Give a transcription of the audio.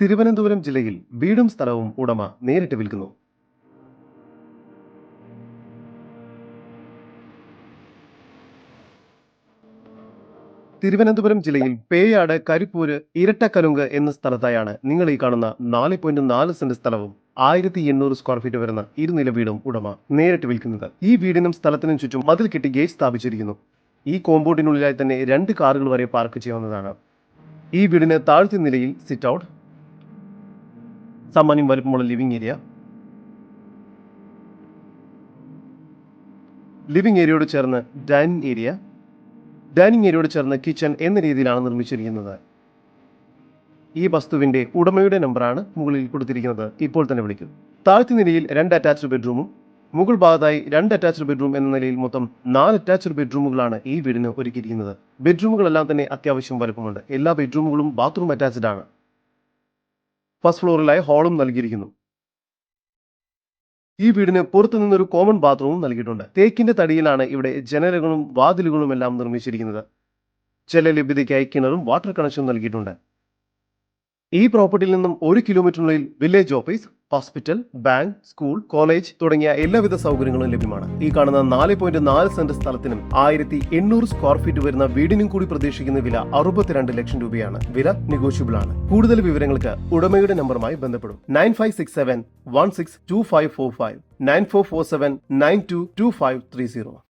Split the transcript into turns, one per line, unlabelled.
തിരുവനന്തപുരം ജില്ലയിൽ വീടും സ്ഥലവും ഉടമ നേരിട്ട് വിൽക്കുന്നു. തിരുവനന്തപുരം ജില്ലയിൽ പേയാട് കരിപ്പൂര് ഇരട്ടക്കലുങ്ക് എന്ന സ്ഥലത്തായാണ് നിങ്ങൾ ഈ കാണുന്ന നാല് പോയിന്റ് നാല് സെന്റ് സ്ഥലവും ആയിരത്തി എണ്ണൂറ് സ്ക്വയർ ഫീറ്റ് വരുന്ന ഇരുനില വീടും ഉടമ നേരിട്ട് വിൽക്കുന്നത്. ഈ വീടിനും സ്ഥലത്തിനും ചുറ്റും മതിൽ കെട്ടി ഗേറ്റ് സ്ഥാപിച്ചിരിക്കുന്നു. ഈ കോമ്പൗണ്ടിനുള്ളിലായി തന്നെ രണ്ട് കാറുകൾ വരെ പാർക്ക് ചെയ്യാവുന്നതാണ്. ഈ വീടിന് താഴ്ത്തി നിലയിൽ സിറ്റ് ഔട്ട് സാമാന്യം വലുപ്പമുള്ള ലിവിംഗ് ഏരിയ ലിവിംഗ് ഏരിയയോട് ചേർന്ന് ഡൈനിങ് ഏരിയ ഡൈനിങ് ഏരിയയോട് ചേർന്ന് കിച്ചൺ എന്ന രീതിയിലാണ് നിർമ്മിച്ചിരിക്കുന്നത്. ഈ വസ്തുവിന്റെ ഉടമയുടെ നമ്പറാണ് മുകളിൽ കൊടുത്തിരിക്കുന്നത്. ഇപ്പോൾ തന്നെ വിളിക്കും. താഴ്ത്തി നിലയിൽ രണ്ട് അറ്റാച്ച്ഡ് ബെഡ്റൂമും മുകൾ ഭാഗത്തായി രണ്ട് അറ്റാച്ച്ഡ് ബെഡ്റൂം എന്ന നിലയിൽ മൊത്തം നാല് അറ്റാച്ച്ഡ് ബെഡ്റൂമുകളാണ് ഈ വീടിന് ഒരുക്കിയിരിക്കുന്നത്. ബെഡ്റൂമുകളെല്ലാം തന്നെ അത്യാവശ്യം വലുപ്പമുണ്ട്. എല്ലാ ബെഡ്റൂമുകളും ബാത്റൂം അറ്റാച്ച്ഡ് ആണ്. ഫസ്റ്റ് ഫ്ലോറിലായി ഹാളും നൽകിയിരിക്കുന്നു. ഈ വീടിന് പുറത്തു നിന്നൊരു കോമൺ ബാത്റൂമും നൽകിയിട്ടുണ്ട്. തേക്കിന്റെ തടിയിലാണ് ഇവിടെ ജനലുകളും വാതിലുകളും എല്ലാം നിർമ്മിച്ചിരിക്കുന്നത്. ജലലഭ്യതയ്ക്കായി കിണറും വാട്ടർ കണക്ഷനും നൽകിയിട്ടുണ്ട്. ഈ പ്രോപ്പർട്ടിയിൽ നിന്നും ഒരു കിലോമീറ്ററിനുള്ളിൽ village office hospital bank school college തുടങ്ങിയ എല്ലാവിധ സൗകര്യങ്ങളും ലഭ്യമാണ്. ഈ കാണുന്ന നാല് പോയിന്റ് നാല് സെന്റ് സ്ഥലത്തിനും ആയിരത്തി എണ്ണൂറ് സ്ക്വയർ ഫീറ്റ് വരുന്ന വീടിനും കൂടി പ്രതീക്ഷിക്കുന്ന വില അറുപത്തിരണ്ട് ലക്ഷം രൂപയാണ്. വില നെഗോഷ്യബിൾ ആണ്. കൂടുതൽ വിവരങ്ങൾക്ക് ഉടമയുടെ നമ്പറുമായി ബന്ധപ്പെടും. Nine five six seven one six two five four five. Nine four four seven nine two two five three zero.